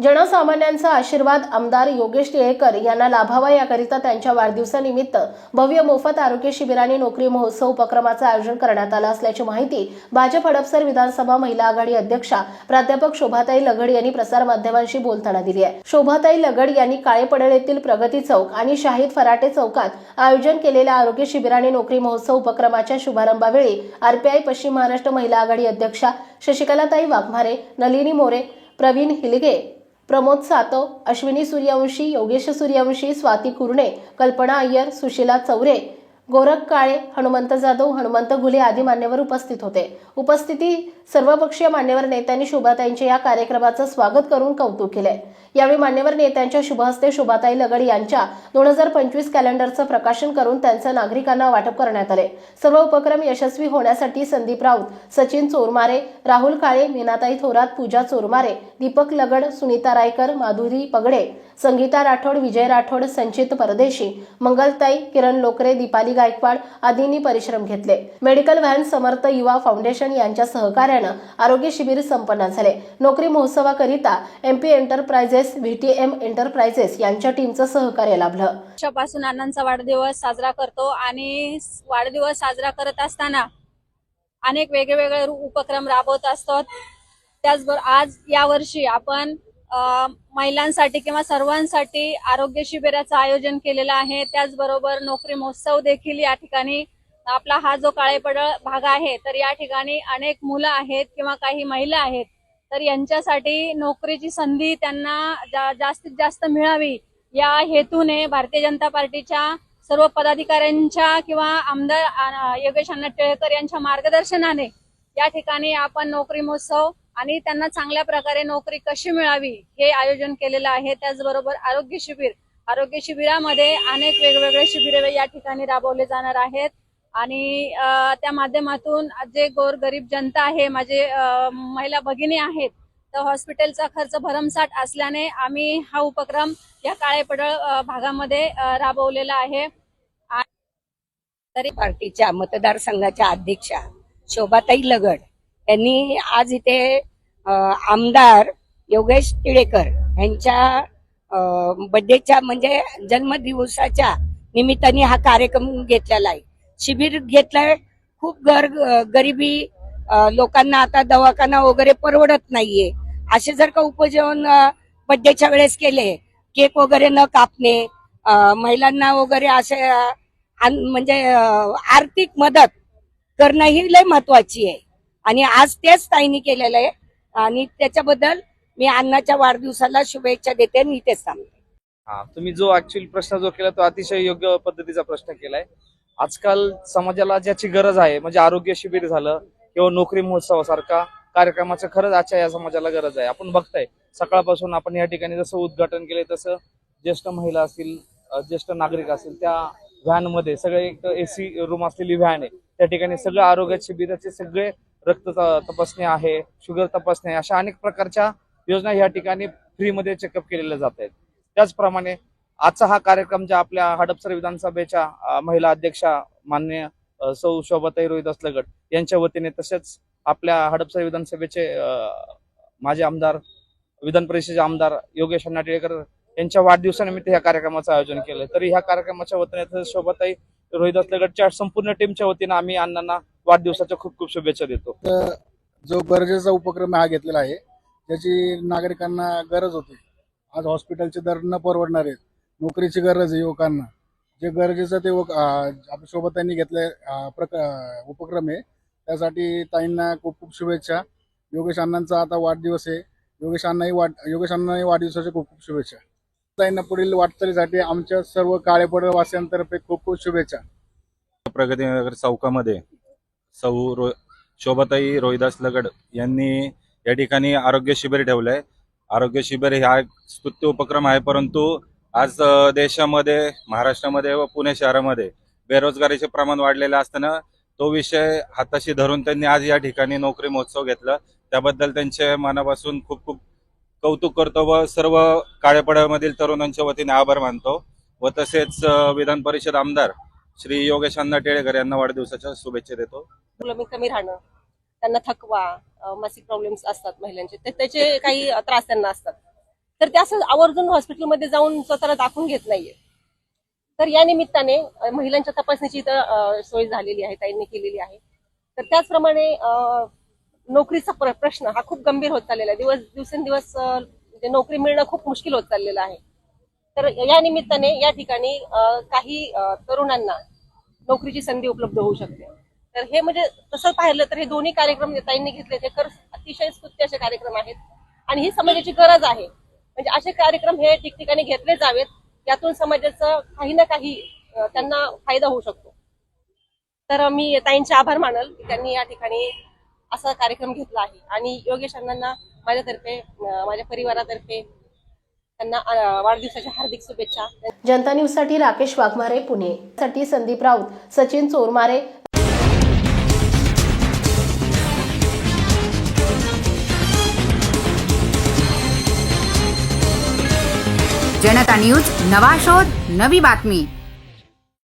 जनसामान्यांचा आशीर्वाद आमदार योगेश टिळेकर यांना लाभावा याकरिता त्यांच्या वाढदिवसानिमित्त भव्य मोफत आरोग्य शिबिर आणि नोकरी महोत्सव उपक्रमाचं आयोजन करण्यात आलं असल्याची माहिती भाजप हडपसर विधानसभा महिला आघाडी अध्यक्षा प्राध्यापक शोभाताई लगड यांनी प्रसारमाध्यमांशी बोलताना दिली आहे. शोभाताई लगड यांनी काळे पडळ येथील प्रगती चौक आणि शाहीद फराटे चौकात आयोजन केलेल्या आरोग्य शिबिर आणि नोकरी महोत्सव उपक्रमाच्या शुभारंभावेळी आरपीआय पश्चिम महाराष्ट्र महिला आघाडी अध्यक्षा शशिकलाताई वाघमारे नलिनी मोरे प्रवीण हिलगे प्रमोद सातव अश्विनी सूर्यवंशी योगेश सूर्यवंशी स्वाती कुरणे कल्पना अय्यर सुशीला चौरे गोरख काळे हनुमंत जाधव हनुमंत घुले आदी मान्यवर उपस्थित होते. उपस्थिती सर्वपक्षीय मान्यवर नेत्यांनी शोभाताईंच्या या कार्यक्रमाचं स्वागत करून कौतुक केले. यावेळी मान्यवर नेत्यांच्या शुभहस्ते शोभाताई लगड यांच्या दोन हजार पंचवीस कॅलेंडरचं प्रकाशन करून त्यांचं नागरिकांना वाटप करण्यात आले. सर्व उपक्रम यशस्वी होण्यासाठी संदीप राऊत सचिन चोरमारे राहुल काळे मीनाताई थोरात पूजा चोरमारे दीपक लगड सुनीता रायकर माधुरी पगडे संगीता राठोड विजय राठोड संचित परदेशी मंगलताई किरण लोकरे दीपाली गायकवाड आदींनी परिश्रम घेतले. मेडिकल व्हॅन समर्थ युवा फाउंडेशन यांच्या सहकार्यानं आरोग्य शिबिर संपन्न झाले. नोकरी महोत्सवाकरिता एमपी एंटरप्राइजेस व्हीटीएम एंटरप्राइजेस यांच्या टीमचं सहकार्य लाभलं. पासून अण्णांचा वाढदिवस साजरा करतो आणि वाढदिवस साजरा करत असताना अनेक वेगवेगळे रू- उपक्रम राबवत असतो. त्याचबरोबर आज या वर्षी आपण महिलांसाठी किंवा सर्वांसाठी आरोग्य शिबिराचं आयोजन केलेलं आहे. त्याचबरोबर नोकरी महोत्सव देखील या ठिकाणी आपला हा जो काळेपडळ भाग आहे तर या ठिकाणी अनेक मुलं आहेत किंवा काही महिला आहेत तर यांच्यासाठी नोकरीची संधी त्यांना जा- जास्तीत जास्त मिळावी या हेतूने भारतीय जनता पार्टीच्या सर्व पदाधिकाऱ्यांच्या किंवा आमदार योगेश अण्णा टिळेकर यांच्या मार्गदर्शनाने या ठिकाणी आपण नोकरी महोत्सव आणि त्यांना चांगल्या प्रकारे नोकरी कशी मिळावी हे आयोजन केलेलं आहे. त्याचबरोबर आरोग्य शिबिर आरोग्य शिबिरामध्ये अनेक वेगवेगळे शिबिरे या ठिकाणी राबवले जाणार आहेत. आणि त्या माध्यमातून जे गोरगरीब जनता आहे माझे महिला भगिनी आहेत तर हॉस्पिटलचा खर्च भरमसाठ असल्याने आम्ही हा उपक्रम या काळेपडळ भागामध्ये राबवलेला आहे. तरी पार्टीच्या मतदारसंघाच्या अध्यक्षा शोभाताई लगड यांनी आज इथे आमदार योगेश टिळेकर यांच्या बड्डेच्या म्हणजे जन्मदिवसाच्या निमित्ताने हा कार्यक्रम घेतलेला आहे. शिबिर घेतलंय खूप गर गरिबी लोकांना आता दवाखाना वगैरे परवडत नाहीये. असे जर का उपजीवन बड्डेच्या वेळेस केले केक वगैरे न कापणे महिलांना वगैरे असे म्हणजे आर्थिक मदत करणं ही लय महत्वाची आहे. आणि आज तेच ताईंनी केलेलं आहे. आणि त्याच्याबद्दल मी अण्णाच्या वाढदिवसाला शुभेच्छा देते आणि इथेच सांगते हा तुम्ही जो ऍक्च्युअली प्रश्न जो केला तो अतिशय योग्य पद्धतीचा प्रश्न केलाय. आजकाल समाजाला ज्याची गरज आहे म्हणजे आरोग्य शिबिर झालं किंवा नोकरी महोत्सवासारखा कार्यक्रमाचं खरंच आजच्या या समाजाला गरज आहे. आपण बघताय सकाळपासून आपण या ठिकाणी जसं उद्घाटन केलंय तसं ज्येष्ठ महिला असतील ज्येष्ठ नागरिक असतील त्या व्हॅनमध्ये सगळे एक एसी रूम असलेली व्हॅन आहे. त्या ठिकाणी सगळं आरोग्य शिबिराचे सगळे रक्त तपासणी आहे शुगर तपासणी आहे अशा अनेक प्रकारच्या योजना या ठिकाणी फ्रीमध्ये चेकअप केलेल्या जात आहेत. त्याचप्रमाणे आजचा हा कार्यक्रम ज्या आपल्या हडपसर विधानसभेच्या महिला अध्यक्षा मान्य सौ शोभाताई रोहिदास लगड यांच्या वतीने तसेच आपल्या हडपसर विधानसभेचे माजी आमदार विधान परिषदेचे आमदार योगेश अण्णा यांच्या वाढदिवसानिमित्त ह्या कार्यक्रमाचं आयोजन केलं तरी ह्या कार्यक्रमाच्या वतीने तसेच शोभाताई रोहिदास लगडच्या संपूर्ण टीमच्या वतीने आम्ही अण्णांना वाढदिवसाच्या खूप खूप शुभेच्छा देतो. जो गरजेचा उपक्रम हा घेतलेला आहे ज्याची नागरिकांना गरज होती. आज हॉस्पिटलचे दर न परवडणार आहेत. नोकरीची गरज आहे युवकांना. जे गरजेचं ते आपल्यासोबत त्यांनी घेतले प्रक उपक्रम आहे. त्यासाठी ताईंना खूप खूप शुभेच्छा. योगेश अण्णांचा आता वाढदिवस आहे. योगेश अण्णाही वाढ योगेश अण्णाही वाढदिवसाच्या खूप खूप शुभेच्छा. ताईंना पुढील वाटचालीसाठी आमच्या सर्व काळेपडळ वासियांतर्फे खूप खूप शुभेच्छा. प्रगतीनगर चौकामध्ये सौ रो शोभाताई रोहिदास लगड यांनी या ठिकाणी आरोग्य शिबिर ठेवलंय. आरोग्य शिबिर हा एक स्तुत्य उपक्रम आहे परंतु आज देशामध्ये महाराष्ट्रामध्ये व पुणे शहरामध्ये बेरोजगारीचे प्रमाण वाढलेलं असताना तो विषय हाताशी धरून त्यांनी आज या ठिकाणी नोकरी महोत्सव घेतला. त्याबद्दल त्यांचे मनापासून खूप खूप कौतुक करतो व सर्व काळेपड्यामधील तरुणांच्या वतीने आभार मानतो व तसेच विधान परिषद आमदार श्री योगेशांना टेळेकर यांना वाढदिवसाच्या शुभेच्छा देतो. प्रॉब्लेम कमी राहणं त्यांना थकवा मासिक प्रॉब्लेम्स असतात महिलांचे. तर त्याचे काही त्रास त्यांना असतात. तर ते असं आवर्जून हॉस्पिटलमध्ये जाऊन स्वतःला दाखवून घेत नाहीये. तर या निमित्ताने महिलांच्या तपासणीची इथं सोय झालेली आहे ताईंनी केलेली आहे. तर त्याचप्रमाणे नोकरीचा प्रश्न हा खूप गंभीर होत चाललेला आहे. दिवस दिवसेंदिवस म्हणजे नोकरी मिळणं खूप मुश्किल होत चाललेलं आहे. तर या निमित्ताने या ठिकाणी काही तरुणांना नोकरीची संधी उपलब्ध होऊ शकते. तर हे म्हणजे तसं पाहिलं तर हे दोन्ही कार्यक्रम जे घेतले ते खरंच अतिशय स्तुत्य असे कार्यक्रम आहेत. आणि ही समाजाची गरज आहे. म्हणजे असे कार्यक्रम हे ठिकठिकाणी घेतले जावेत यातून समाजाचं काही ना काही त्यांना फायदा होऊ शकतो. तर मी ताईंचे आभार मानल की त्यांनी या ठिकाणी असा कार्यक्रम घेतला आहे. आणि योगेश अण्णांना माझ्यातर्फे माझ्या परिवारातर्फे त्यांना वाढदिवसाच्या हार्दिक शुभेच्छा. जनता न्यूजसाठी राकेश वाघमारे पुणे. साठी संदीप राऊत सचिन चोरमारे. जनता न्यूज नवा शोध नवी बातमी.